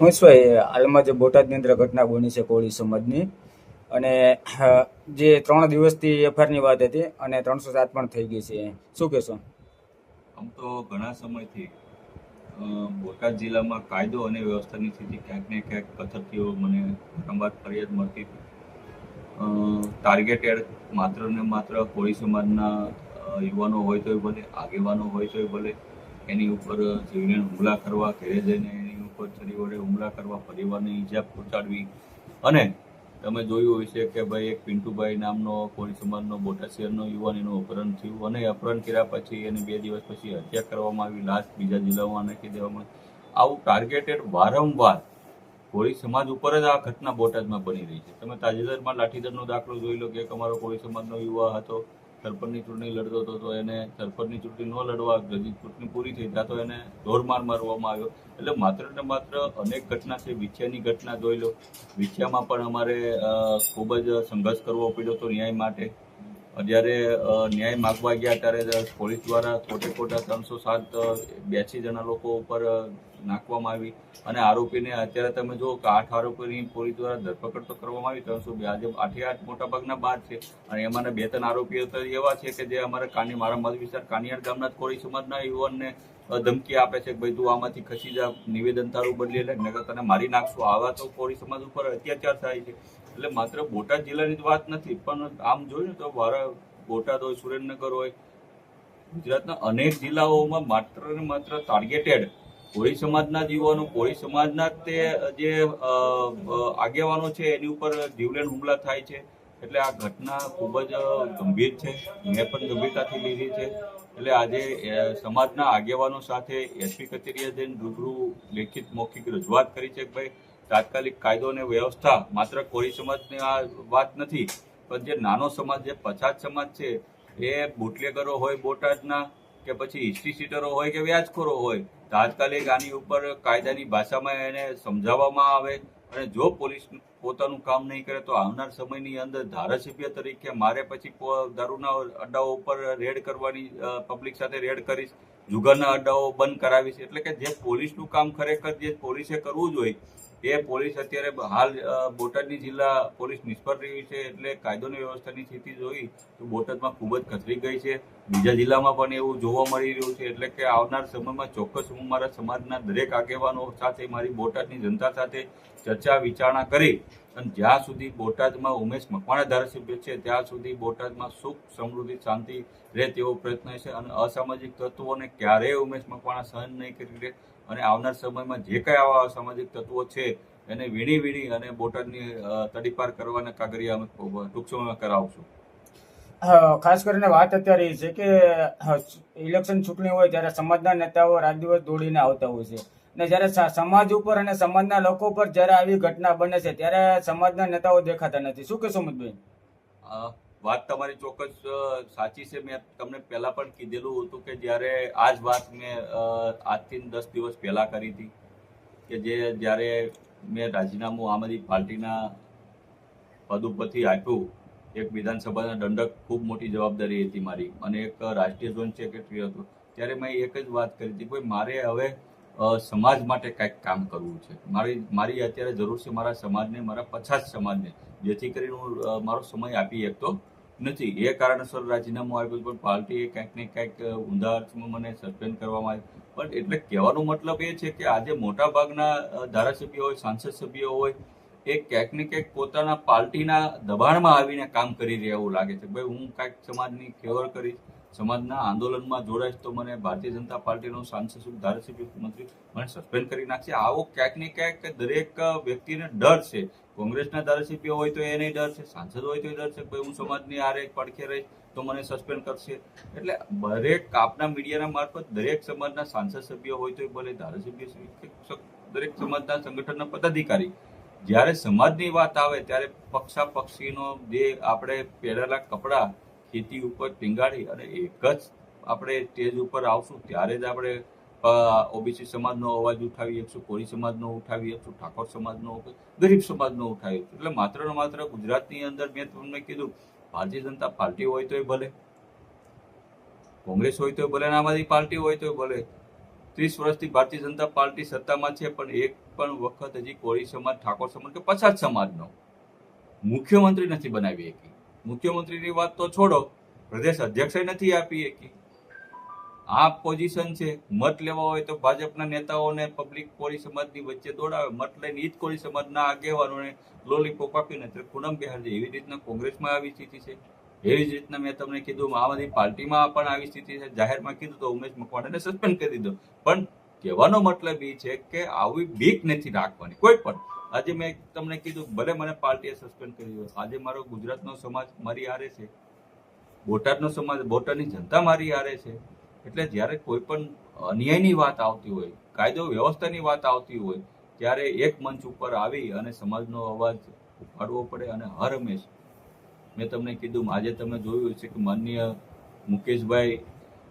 મહેશભાઈ હાલમાં જે બોટાદની અંદર ઘટના બની છે કોળી સમાજની, અને જે ત્રણ દિવસથી એફઆઈઆરની વાત હતી અને ત્રણસો સાત પણ થઈ ગઈ છે. શું કહેશો? આમ તો ઘણા સમયથી બોટાદ જિલ્લામાં કાયદો અને વ્યવસ્થાની સ્થિતિ ક્યાંક ને ક્યાંક કથરતી મને વારંવાર ફરિયાદ મળતી હતી. ટાર્ગેટેડ માત્ર ને માત્ર કોળી સમાજના યુવાનો હોય તોય ભલે, આગેવાનો હોય તોય ભલે, એની ઉપર જીવને હુમલા કરવા, ઘેરે જઈને એની છરી વડે હુમલા કરવા પરિવારને ઈજા પહોંચાડવી. અને તમે જોયું હશે કે ભાઈ એક પિન્ટુભાઈ નામનો કોળી સમાજનો બોટાદ શહેરનો યુવાન, એનું અપહરણ થયું. અને અપહરણ કર્યા પછી એને બે દિવસ પછી હત્યા કરવામાં આવી. લાશ બીજા જિલ્લામાં નાખી દેવામાં આવી. ટાર્ગેટેડ વારંવાર કોળી સમાજ ઉપર જ આ ઘટના બોટાદમાં બની રહી છે. તમે તાજેતરમાં લાઠીદરનો દાખલો જોઈ લો કે અમારો કોળી સમાજનો યુવા હતો. સરપંચની ચૂંટણી લડતો હતો, તો એને સરપંચની ચૂંટણી ન લડવા ગજી ચૂંટણી પૂરી થઈ ત્યાં તો એને ઢોરમાર મારવામાં આવ્યો. એટલે માત્ર ને માત્ર અનેક ઘટના છે, વિછ્યાની ઘટના જોઈ લો. વિછ્યામાં પણ અમારે ખૂબ જ સંઘર્ષ કરવો પડ્યો હતો ન્યાય માટે. જ્યારે ન્યાય માગવા ગયા ત્યારે પોલીસ દ્વારા ખોટે ખોટા ત્રણસો સાત બ્યાસી જણા લોકો ઉપર નાખવામાં આવી અને આરોપીને અત્યારે તમે જુઓ કે આઠ આરોપીની પોલીસ દ્વારા ધરપકડ તો કરવામાં આવી, ત્રણસો બે, આજે આઠે આઠ મોટાભાગના બાદ છે. અને એમાંના બે ત્રણ આરોપીઓ તો એવા છે કે જે અમારા કાની, મારા મત વિસ્તાર કાનિયાર ગામના કોળી સમાજના યુવાનને ધમકી આપે છે કે ભાઈ તું આમાંથી ખસી જા, નિવેદન તારું બદલી લે નગર તને મારી નાખશું. આવા તો કોળી સમાજ ઉપર અત્યાચાર થાય છે. એટલે માત્ર બોટાદ જિલ્લાની જ વાત નથી, પણ આમ જોયું તો બોટાદ હોય, સુરેન્દ્રનગર હોય, ગુજરાતના અનેક જિલ્લાઓમાં માત્ર ને માત્ર ટાર્ગેટેડ કોળી સમાજના યુવાનો, કોળી સમાજના તે જે આગેવાનો છે, એની ઉપર જીવલેણ હુમલા થાય છે. એટલે આ ઘટના ખૂબ જ ગંભીર છે. મેં પણ ગંભીરતાથી લીધી છે. એટલે આજે સમાજના આગેવાનો સાથે એસપી કચેરીએ જઈને રૂબરૂ લેખિત મૌખિક રજૂઆત કરી છે ભાઈ તાત્કાલિક કાયદો અને વ્યવસ્થા માત્ર કોળી સમાજની આ વાત નથી, પણ જે નાનો સમાજ, જે પછાત સમાજ છે, એ બુટલેગરો હોય બોટાદના કે પછી હિસ્ટ્રી સીટરો હોય કે વ્યાજખોરો હોય, તાત્કાલિક આની ઉપર કાયદાની ભાષામાં એને સમજાવવામાં આવે અને જો પોલીસ પોતાનું કામ નહીં કરે તો આવનાર સમયની અંદર ધારાસભ્ય તરીકે મારે પછી દારૂના અડ્ડાઓ ઉપર રેડ કરવાની પબ્લિક સાથે રેડ કરીશ, જુગારના અડ્ડાઓ બંધ કરાવીશ, એટલે કે જે પોલીસનું કામ ખરેખર જે પોલીસે કરવું જોઈએ એ પોલીસ અત્યારે હાલ બોટાદની જિલ્લા પોલીસ નિષ્ફળ રહી છે એટલે કાયદોની વ્યવસ્થાની સ્થિતિ જોઈ તો બોટાદમાં ખૂબ જ કથરી ગઈ છે. બીજા જિલ્લામાં પણ એવું જોવા મળી રહ્યું છે એટલે કે આવનાર સમયમાં ચોક્કસ હું મારા સમાજના દરેક આગેવાનો સાથે, મારી બોટાદની જનતા સાથે ચર્ચા, વિચારણા કરી અને જ્યાં સુધી બોટાદમાં ઉમેશ મકવાણા ધારાસભ્ય છે, ત્યાં સુધી બોટાદમાં સુખ, સમૃદ્ધિ, શાંતિ રહે તેવો પ્રયત્ન છે અને અસામાજિક તત્વોને ક્યારેય ઉમેશ મકવાણા સહન નહીં કરી રહે અને આવનાર સમયમાં જે કાંઈ આવા અસામાજિક તત્વો છે એને વીણી વીણી અને બોટાદની તડીપાર કરવાના કાગરિયા અમે ટૂંક સમયમાં કરાવશું. ખાસ કરીને વાત અત્યારે એ છે કે ઇલેક્શન ચૂંટણી હોય ત્યારે સમાજના નેતાઓ રાત દિવસ દોડીને આવતા હોય છે. ને જ્યારે સમાજ ઉપર અને સમાજના લોકો પર જ્યારે આવી ઘટના બને છે ત્યારે સમાજના નેતાઓ દેખાતા નથી. શું કહેશો મુદભાઈ અ, વાત તમારી ચોક્કસ સાચી છે. મેં તમને પહેલાં પણ કીધેલું હતું કે જ્યારે આ જ વાત મેં આજથી દસ દિવસ પહેલાં કરી હતી કે જે જ્યારે મેં રાજીનામું આમ આદમી પાર્ટીના પદ ઉપરથી આપ્યું, એક વિધાનસભાના દંડક ખૂબ મોટી જવાબદારી હતી મારી અને એક રાષ્ટ્રીય ઝોન સેક્રેટરી હતો. ત્યારે મેં એક જ વાત કરી હતી કે મારે હવે સમાજ માટે કંઈક કામ કરવું છે. મારી મારી અત્યારે જરૂર છે મારા સમાજને, મારા પછાત સમાજને, જેથી કરીને હું મારો સમય આપી શકતો નથી. એ કારણસર રાજીનામું આપ્યું પણ પાર્ટીએ કંઈક ને કંઈક ઊંધા અર્થમાં મને સસ્પેન્ડ કરવામાં આવ્યું. પણ એટલે કહેવાનો મતલબ એ છે કે આજે મોટા ભાગના અ, ધારાસભ્યો હોય સાંસદ સભ્યો હોય એ ક્યાંક ને ક્યાંક પોતાના પાર્ટીના દબાણમાં આવીને કામ કરી રહ્યા એવું લાગે છે. ભાઈ હું કાંઈક સમાજની ફેવર કરીશ સમાજના આંદોલનમાં જોડાઈશ તો મને ભારતીય જનતા પાર્ટીનો સાંસદ ધારાસભ્ય મંત્રી મને સસ્પેન્ડ કરી નાખશે. આવો ક્યાંક ને ક્યાંક દરેક વ્યક્તિને ડર છે. કોંગ્રેસના ધારાસભ્ય હોય તો એને ડર છે, સાંસદ હોય તો ડર છે, ભાઈ હું સમાજની આરે પડખે રહીશ તો મને સસ્પેન્ડ કરશે. એટલે દરેક આપના મીડિયાના મારફત દરેક સમાજના સાંસદ સભ્ય હોય તો ભલે ધારાસભ્ય દરેક સમાજના સંગઠનના પદાધિકારી. જ્યારે સમાજની વાત આવે, ત્યારે પક્ષા પક્ષીનો જે આપણે પહેરેલા કપડાં ખેતી ઉપર ટીંગાડી અને એક જ આપણે સ્ટેજ ઉપર આવશું, ત્યારે જ આપણે ઓબીસી સમાજનો અવાજ ઉઠાવી શકશું, કોળી સમાજનો ઉઠાવી શકશું, ઠાકોર સમાજનો, ગરીબ સમાજનો ઉઠાવી શકશું. એટલે માત્ર ને માત્ર ગુજરાતની અંદર મેં તમને કીધું, ભારતીય જનતા પાર્ટી હોય તોય ભલે, કોંગ્રેસ હોય તોય ભલે આમ આદમી પાર્ટી હોય તોય ભલે, ત્રીસ વર્ષથી ભારતીય જનતા પાર્ટી સત્તામાં છે, પણ એક પણ વખત હજી કોળી સમાજ, ઠાકોર સમાજ કે પછાત સમાજનો મુખ્યમંત્રી નથી બનાવી શકી. મુખ્યમંત્રીની વાત તો છોડો, પ્રદેશ અધ્યક્ષે નથી આપી શકી આ પોઝિશન છે, મત લેવા હોય તો ભાજપના નેતાઓને પબ્લિક કોળી સમાજની વચ્ચે દોડાવે, મત લઈને ઈ કોળી સમાજના આગેવાનોને લોલીપોપ આપીને પૂનમ બિહારજી એવી રીતના કોંગ્રેસમાં આવી સ્થિતિ છે. એવી જ રીતના મેં તમને કીધું, આમ આદમી પાર્ટીમાં પણ આવી સ્થિતિ છે. જાહેરમાં કીધું તો ઉમેશ મકવાણાને સસ્પેન્ડ કરી દીધો. પણ કહેવાનો મતલબ એ છે કે આવી બીક નથી રાખવાની. કોઈ પણ આજે મેં તમને કીધું, ભલે મને પાર્ટીએ સસ્પેન્ડ કરી દીધો આજે મારો ગુજરાતનો સમાજ મારી હારે છે. બોટાદનો સમાજ, બોટાદની જનતા મારી હારે છે. એટલે જ્યારે કોઈ પણ અન્યાયની વાત આવતી હોય, કાયદો વ્યવસ્થાની વાત આવતી હોય, ત્યારે એક મંચ ઉપર આવી અને સમાજનો અવાજ ઉપાડવો પડે અને હર હંમેશ મેં તમને કીધું, આજે તમે જોયું છે કે માનનીય મુકેશભાઈ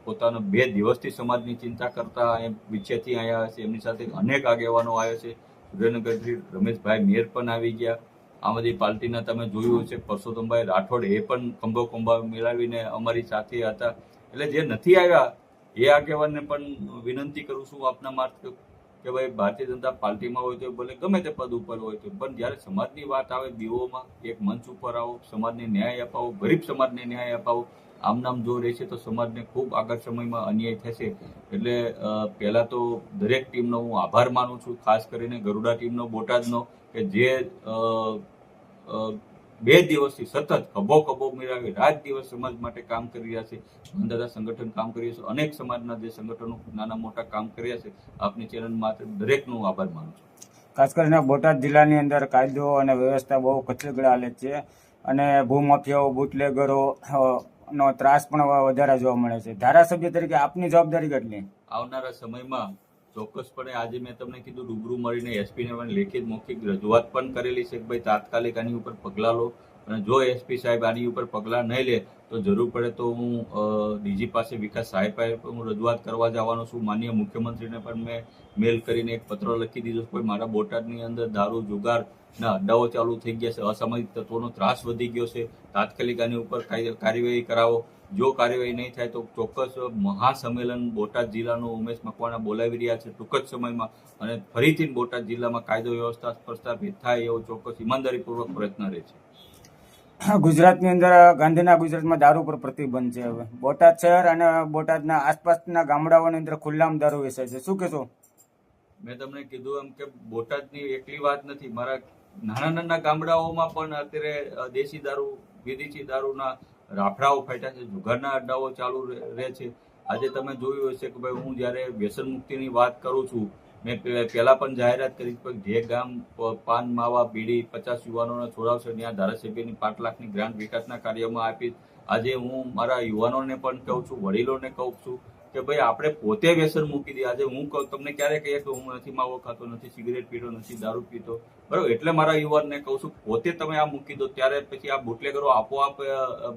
પોતાનો બે દિવસથી સમાજની ચિંતા કરતા પીછેથી આવ્યા છે એમની સાથે અનેક આગેવાનો આવ્યા છે સુરેન્દ્રનગરથી રમેશભાઈ મેર પણ આવી ગયા. આમ આદમી પાર્ટીના તમે જોયું હશે, પરસોત્તમભાઈ રાઠોડ એ પણ ખંભો ખંભા મિલાવીને અમારી સાથે હતા. એટલે જે નથી આવ્યા, એ આગેવાનને પણ વિનંતી કરું છું આપના માર્ગ કે ભાઈ ભારતીય જનતા પાર્ટીમાં હોય તો ભલે ગમે તે પદ ઉપર હોય તો, પણ જ્યારે સમાજની વાત આવે દીવોમાં, એક મંચ ઉપર આવો, સમાજને ન્યાય અપાવો, ગરીબ સમાજને ન્યાય અપાવો આમ નામ જો રહેશે તો સમાજને ખૂબ આગળ સમયમાં અન્યાય થશે. એટલે પહેલાં તો દરેક ટીમનો હું આભાર માનું છું, ખાસ કરીને ગરુડા ટીમનો, બોટાદનો, કે જે બે દિવસથી સતત ખભો ખભો મેળવી રાત દિવસ સમાજ માટે કામ કરી રહ્યા છે ધંધાદા સંગઠન કામ કરી રહ્યા છે, અનેક સમાજના જે સંગઠનો નાના મોટા કામ કરી રહ્યા છે, આપની ચેનલ માટે દરેકનો આભાર માનું છું. ખાસ કરીને બોટાદ જિલ્લાની અંદર કાયદો અને વ્યવસ્થા બહુ કચરગડ હાલે છે અને ભૂમાફિયાઓ બુટલેગરો નો ત્રાસ પણ વધારે જોવા મળે છે. ધારાસભ્ય તરીકે આપની જવાબદારી કેટલી? આવનારા સમયમાં ચોક્કસપણે આજે મેં તમને કીધું, રૂબરૂ મળીને એસપીને પણ લેખિત મૌખિક રજૂઆત પણ કરેલી છે કે ભાઈ તાત્કાલિક આની ઉપર પગલાં લો અને જો એસપી સાહેબ આની ઉપર પગલાં નહીં લે, તો જરૂર પડે તો હું ડીજી પાસે વિકાસ સાહેબ હું રજૂઆત કરવા જવાનો છું. માનીય મુખ્યમંત્રીને પણ મેં મેલ કરીને એક પત્ર લખી દીધો કોઈ મારા બોટાદની અંદર દારૂ, જુગાર ના અડ્ડાઓ ચાલુ થઈ ગયા છે. અસામાજિક તત્વોનો ત્રાસ વધી ગયો છે. તાત્કાલિક આની ઉપર કાર્યવાહી કરાવો. જો કાર્યવાહી નહીં થાય તો ચોક્કસ મહાસંમેલન બોટાદ જિલ્લાનો ઉમેશ મકવાણા બોલાવી રહ્યા છે ટૂંક જ સમયમાં અને ફરીથી બોટાદ જિલ્લામાં કાયદો વ્યવસ્થા પ્રસ્થાપિત થાય એવો ચોક્કસ ઈમાનદારીપૂર્વક પ્રયત્ન રહે છે. ગુજરાતની અંદર ગાંધીના ગુજરાતમાં દારૂ પર પ્રતિબંધ છે હવે. બોટાદ શહેર અને બોટાદના આસપાસના ગામડાઓની અંદર ખુલ્લામ દારૂ વેચાય છે. શું કહેશો? મેં તમને કીધું એમ કે બોટાદની એકલી વાત નથી. મારા નાના નાના ગામડાઓમાં પણ અત્યારે દેશી દારૂ, વિદેશી દારૂના રાફડાઓ ફાટ્યા છે, જુગારના અડ્ડાઓ ચાલુ રહે છે. આજે તમે જોયું હશે કે ભાઈ હું જ્યારે વ્યસન મુક્તિની વાત કરું છું, મેં પહેલાં પણ જાહેરાત કરી કે જે ગામ પાન, માવા, બીડી, પચાસ યુવાનોને છોડાવશે ત્યાં ધારાસભ્યની પાંચ લાખની ગ્રાન્ટ વિકાસના કાર્યમાં આપી. આજે હું મારા યુવાનોને પણ કહું છું, વડીલોને કહું છું કે ભાઈ, આપણે પોતે વ્યસન મૂકી દઈએ આજે હું તમને ક્યારે કહીએ કે હું નથી, માવો ખાતો નથી, સિગરેટ પીતો નથી, દારૂ પીતો. બરાબર? એટલે મારા યુવાનને કહું છું, પોતે તમે આ મૂકી દો, ત્યારે પછી આ બુટલેગરો આપોઆપ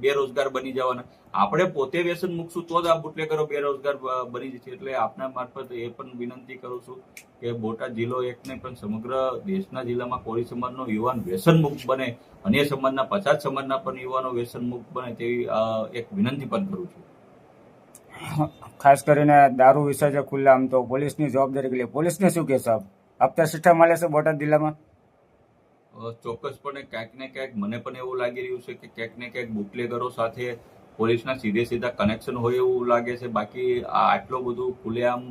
બેરોજગાર બની જવાના. આપણે પોતે વ્યસન મૂકશું તો જ આ બુટલેગરો બેરોજગાર બની જશે. એટલે આપના મારફત એ પણ વિનંતી કરું છું કે બોટાદ જિલ્લો એક નહીં પણ સમગ્ર દેશના જિલ્લામાં કોળી સમાજનો યુવાન વ્યસન મુક્ત બને અન્ય સમાજના પચાસ સમાજના પણ યુવાનો વ્યસન મુક્ત બને તેવી એક વિનંતી પણ કરું છું. ખાસ કરીને દારૂ વિશે જે ખુલ્લા આમ તો પોલીસની જવાબદારી કેટલી પોલીસને શું કે સાહેબ આપતા સિસ્ટમ મળે છે બોટાદ જિલ્લામાં? ચોક્કસપણે ક્યાંક ને ક્યાંક મને પણ એવું લાગી રહ્યું છે કે ક્યાંક ને ક્યાંક બુકલેગરો સાથે પોલીસના સીધે સીધા કનેક્શન હોય એવું લાગે છે. બાકી આટલો બધું ખુલ્લેઆમ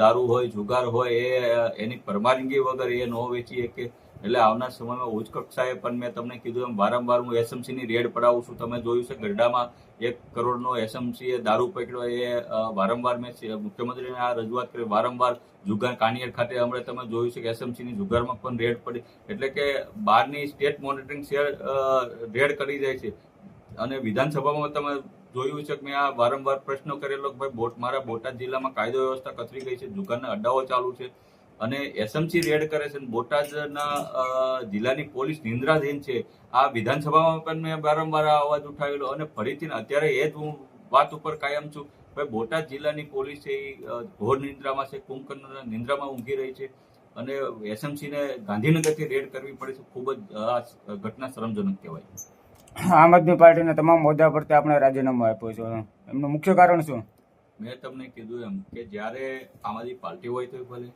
દારૂ હોય, જુગાર હોય, એ એની પરવાનગી વગર એ ન વેચી શકે એટલે આવનાર સમયમાં ઉચ્ચ કક્ષાએ પણ મેં તમને કીધું એમ વારંવાર હું એસએમસીની રેડ પડાવું છું. તમે જોયું છે, ગઢડામાં એક કરોડનો એસએમસીએ દારૂ પકડ્યો. એ વારંવાર મેં મુખ્યમંત્રીને આ રજૂઆત કરી. વારંવાર જુગાર કાનિયર ખાતે હમણાં તમે જોયું છે કે એસએમસી ની જુગારમાં પણ રેડ પડી. એટલે કે બહારની સ્ટેટ મોનિટરિંગ શેર રેડ કરી જાય છે. અને વિધાનસભામાં તમે જોયું છે કે મેં આ વારંવાર પ્રશ્નો કરેલો કે ભાઈ બોટ, મારા બોટાદ જિલ્લામાં કાયદો વ્યવસ્થા કથરી ગઈ છે. જુગારના અડ્ડાઓ ચાલુ છે. અને એસએમસી રેડ કરે છે બોટાદના જિલ્લાની પોલીસ નિંદ્રાધીન છે. આ વિધાનસભામાં પણ મેં વારંવાર અવાજ ઉઠાવેલો અને ફરીથી અત્યારે એ જ હું વાત ઉપર કાયમ છું ભાઈ બોટાદ જિલ્લાની પોલીસ છે એ ઘોર નિંદ્રામાં છે કુંભકર્ણ નિંદ્રામાં ઊંઘી રહી છે અને એસએમસીને ગાંધીનગરથી રેડ કરવી પડે છે. ખૂબ જ આ ઘટના શરમજનક કહેવાય. આમ આદમી પાર્ટીના તમામ હોદ્દા પરથી આપણે રાજીનામું આપ્યું છે. એમનું મુખ્ય કારણ શું? મેં તમને કીધું એમ કે જ્યારે આમ આદમી પાર્ટી હોય તો ભલે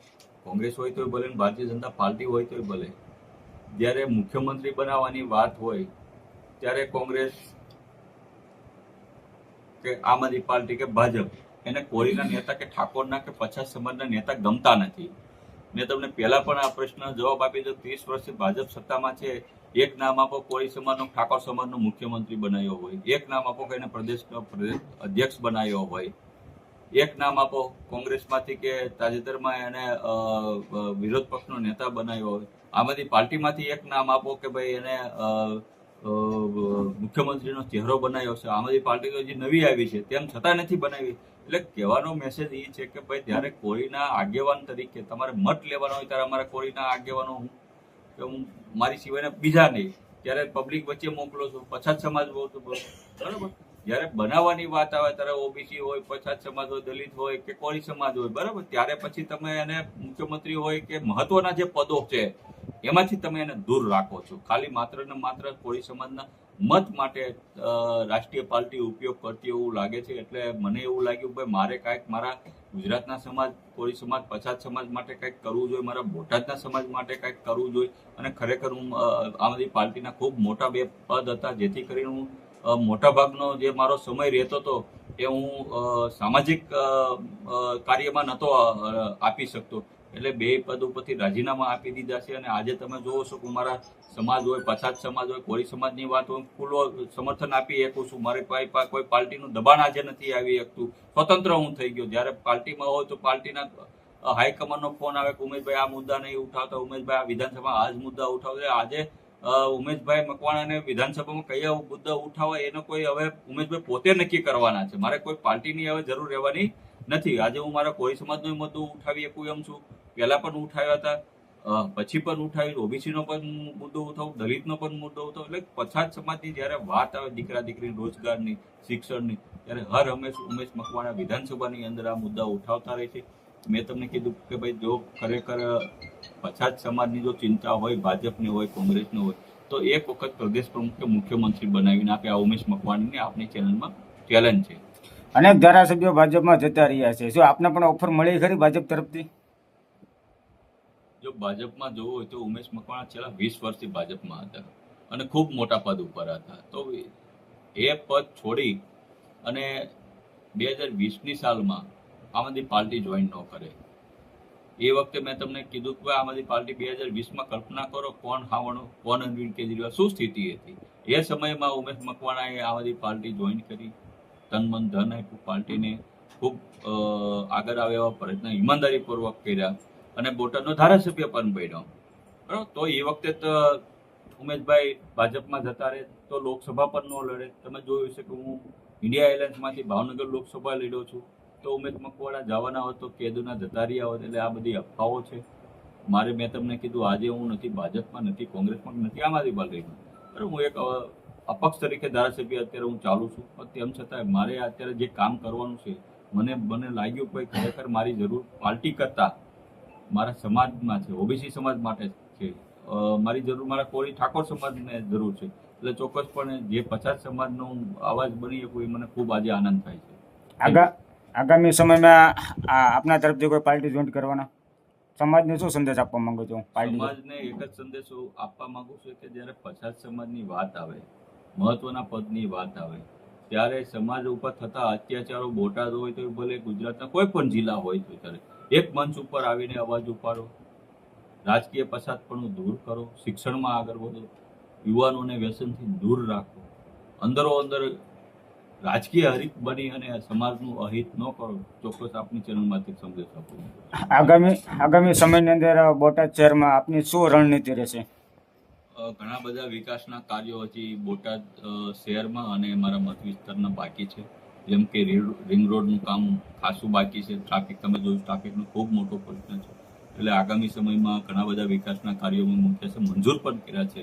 કોંગ્રેસ હોય તોય ભલે ભારતીય જનતા પાર્ટી હોય તોય ભલે. જ્યારે મુખ્યમંત્રી બનાવવાની વાત હોય, ત્યારે કોંગ્રેસ કે આમ આદમી પાર્ટી કે ભાજપ એને કોળીના નેતા કે ઠાકોરના કે પછાત સમાજના નેતા ગમતા નથી. મેં તમને પહેલા પણ આ પ્રશ્ન જવાબ આપી દો ત્રીસ વર્ષથી ભાજપ સત્તામાં છે. એક નામ આપો કોળી સમાજનો, ઠાકોર સમાજનો મુખ્યમંત્રી બનાવ્યો હોય. એક નામ આપો કે એને પ્રદેશ અધ્યક્ષ બનાવ્યો હોય. એક નામ આપો કોંગ્રેસમાંથી કે તાજેતરમાં એને વિરોધ પક્ષનો નેતા બનાવ્યો હોય. આમાંથી પાર્ટીમાંથી એક નામ આપો કે ભાઈ એને મુખ્યમંત્રીનો ચહેરો બનાવ્યો છે. આમાંથી પાર્ટી તો હજી નવી આવી છે. તેમ છતાં નથી બનાવી. એટલે કહેવાનો મેસેજ એ છે કે ભાઈ જ્યારે કોળીના આગેવાન તરીકે તમારે મત લેવાનો હોય ત્યારે અમારા કોળીના આગેવાનો હું, કે હું મારી સિવાયના બીજા નહીં. ત્યારે પબ્લિક વચ્ચે મોકલો છું. પછાત સમાજ બહુ તો બરાબર? જ્યારે બનાવવાની વાત આવે ત્યારે ઓબીસી હોય, પછાત સમાજ હોય, દલિત હોય કે કોળી સમાજ હોય, બરાબર? ત્યારે પછી તમે એને મુખ્યમંત્રી હોય કે મહત્વના જે પદો છે, એમાંથી તમે એને દૂર રાખો છો. ખાલી માત્ર ને માત્ર કોળી સમાજના મત માટે રાષ્ટ્રીય પાર્ટી ઉપયોગ કરતી એવું લાગે છે? એટલે મને એવું લાગ્યું, ભાઈ, મારે કાંઈક મારા ગુજરાતના સમાજ, કોળી સમાજ, પછાત સમાજ માટે કંઈક કરવું જોઈએ, મારા બોટાદના સમાજ માટે કંઈક કરવું જોઈએ. અને ખરેખર હું આમ આદમી પાર્ટીના ખૂબ મોટા બે પદ હતા, જેથી કરીને હું મોટાભાગનો જે મારો સમય રહેતો હતો એ હું સામાજિક કાર્યમાં નહોતો આપી શકતો. એટલે બે પદ ઉપરથી રાજીનામા આપી દીધા છે અને આજે તમે જોવો છો કે મારા સમાજ હોય પછાત સમાજ હોય, કોળી સમાજની વાત હોય, ખુલ્લો સમર્થન આપી શકું છું. મારે કોઈ પા- કોઈ પાર્ટીનું દબાણ આજે નથી આવી શકતું. સ્વતંત્ર હું થઈ ગયો. જ્યારે પાર્ટીમાં હોય તો પાર્ટીના હાઈકમાન્ડનો ફોન આવે કે ઉમેશભાઈ આ મુદ્દા નહીં ઉઠાવતા, ઉમેશભાઈ આ વિધાનસભા, આ જ મુદ્દા ઉઠાવતા. આજે ઉમેશભાઈ મકવાણાને વિધાનસભામાં કયા મુદ્દા ઉઠાવવા એનો કોઈ હવે ઉમેશભાઈ પોતે નક્કી કરવાના છે. મારે કોઈ પાર્ટીની હવે જરૂર રહેવાની નથી. આજે હું મારા કોઈ સમાજનો મુદ્દો ઉઠાવી શકું એમ છું. પહેલા પણ ઉઠાવ્યા હતા. પછી પણ ઉઠાવી ઓબીસીનો પણ મુદ્દો ઉઠાવું, દલિતનો પણ મુદ્દો ઉઠાવું. એટલે પછાત સમાજની જ્યારે વાત આવે દીકરા દીકરી રોજગારની, શિક્ષણની, ત્યારે હર હંમેશ ઉમેશ મકવાણા વિધાનસભાની અંદર આ મુદ્દા ઉઠાવતા રહે છે. મેં તમને કીધું કે ભાઈ જો ખરેખર પછાત સમાજની જો ચિંતા હોય ભાજપની હોય કોંગ્રેસની હોય તો એક વખત પ્રદેશ પ્રમુખ મુખ્યમંત્રી બનાવીને આપે આ ઉમેશ મકવાણીને આપણી ચેનલમાં ચેલેન્જ છે. અનેક ધારાસભ્યો ભાજપમાં જતા રહ્યા છે. શું આપને પણ ઓફર મળી ખરી ભાજપ તરફથી? જો ભાજપમાં જોવું હોય તો ઉમેશ મકવાણા છેલ્લા વીસ વર્ષથી ભાજપમાં હતા અને ખૂબ મોટા પદ ઉપર હતા. તો એ પદ છોડી અને બે હજાર વીસની સાલમાં આમ આદમી પાર્ટી જોઈન ન કરે. એ વખતે મેં તમને કીધું કે આમ આદમી પાર્ટી બે હજાર વીસમાં કલ્પના કરો કોણ હાવણો, કોણ અરવિંદ કેજરીવાલ, શું સ્થિતિ હતી? એ સમયમાં ઉમેશ મકવાણાએ આમ આદમી પાર્ટી જોઈન કરી. તન મન ધન આપ્યું પાર્ટીને. ખૂબ આગળ આવે એવા પ્રયત્ન ઈમાનદારીપૂર્વક કર્યા અને બોટાદનો ધારાસભ્ય પણ બન્યો. બરાબર? તો એ વખતે તો ઉમેશભાઈ ભાજપમાં જતા રહે, તો લોકસભા પણ ન લડે. તમે જોયું છે કે હું ઇન્ડિયા એલાયન્સમાંથી ભાવનગર લોકસભા લડ્યો છું. તો ઉમેશ મકવાણા જવાના હોત તો કેદુના જતા રહ્યા એટલે આ બધી અફવાઓ છે. મારે મેં તમને કીધું, આજે હું નથી, ભાજપમાં નથી, કોંગ્રેસમાં નથી, આમ આદમી પાર્ટીમાં બરાબર, હું એક અપક્ષ તરીકે ધારાસભ્ય અત્યારે હું ચાલુ છું. પણ તેમ છતાં મારે અત્યારે જે કામ કરવાનું છે, મને મને લાગ્યું કે ખરેખર મારી જરૂર પાર્ટી કરતા મારા સમાજમાં છે, ઓબીસી સમાજ માટે છે. મારી જરૂર, મારા કોળી ઠાકોર સમાજને જરૂર છે. એટલે ચોક્કસપણે જે પછાત સમાજનો અવાજ બની શકું એ મને ખૂબ આજે આનંદ થાય છે. આગા આગામી સમયમાં આપના તરફથી કોઈ પાર્ટી જોઈન્ટ કરવાના? સમાજને શું સંદેશ આપવા માંગુ છું? પાર્ટી સમાજને એક જ સંદેશો આપવા માંગુ છું કે જ્યારે પછાત સમાજની વાત આવે, મહત્વના પદની વાત આવે, ત્યારે સમાજ ઉપર થતા અત્યાચારો બોટાદ હોય તો ભલે ગુજરાતના કોઈ પણ જિલ્લા હોય તો ત્યારે એક મંચ ઉપર આવીને અવાજ ઉપાડો, રાજકીય પછાતપણું દૂર કરો, શિક્ષણમાં આગળ વધો, યુવાનોને વ્યસનથી દૂર રાખો, અંદરો અંદર રાજકીય હરિત બની અને સમાજનું અહિત ન કરો ચોક્કસ આપની ચેનલમાંથી સંદેશ આપો આગામી આગામી સમયની અંદર બોટાદ શહેરમાં આપની શું રણનીતિ રહેશે? ઘણા બધા વિકાસના કાર્યો હજી બોટાદ શહેરમાં અને મારા મત વિસ્તારના બાકી છે. જેમ કે રિંગ રોડનું કામ ખાસું બાકી છે. ટ્રાફિક તમે જોયું ટ્રાફિકનો ખૂબ મોટો પ્રશ્ન છે. એટલે આગામી સમયમાં ઘણા બધા વિકાસના કાર્યો મુખ્ય છે. મંજૂર પણ કર્યા છે.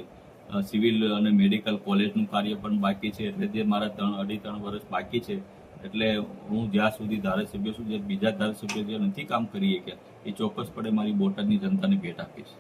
સિવિલ અને મેડિકલ કોલેજનું કાર્ય પણ બાકી છે. એટલે જે મારા ત્રણ, અઢી ત્રણ વર્ષ બાકી છે, એટલે હું જ્યાં સુધી ધારાસભ્ય છું, જે બીજા ધારાસભ્ય જે નથી કામ કરી શક્યા એ ચોક્કસપણે મારી બોટાદની જનતાને ભેટ આપીશ.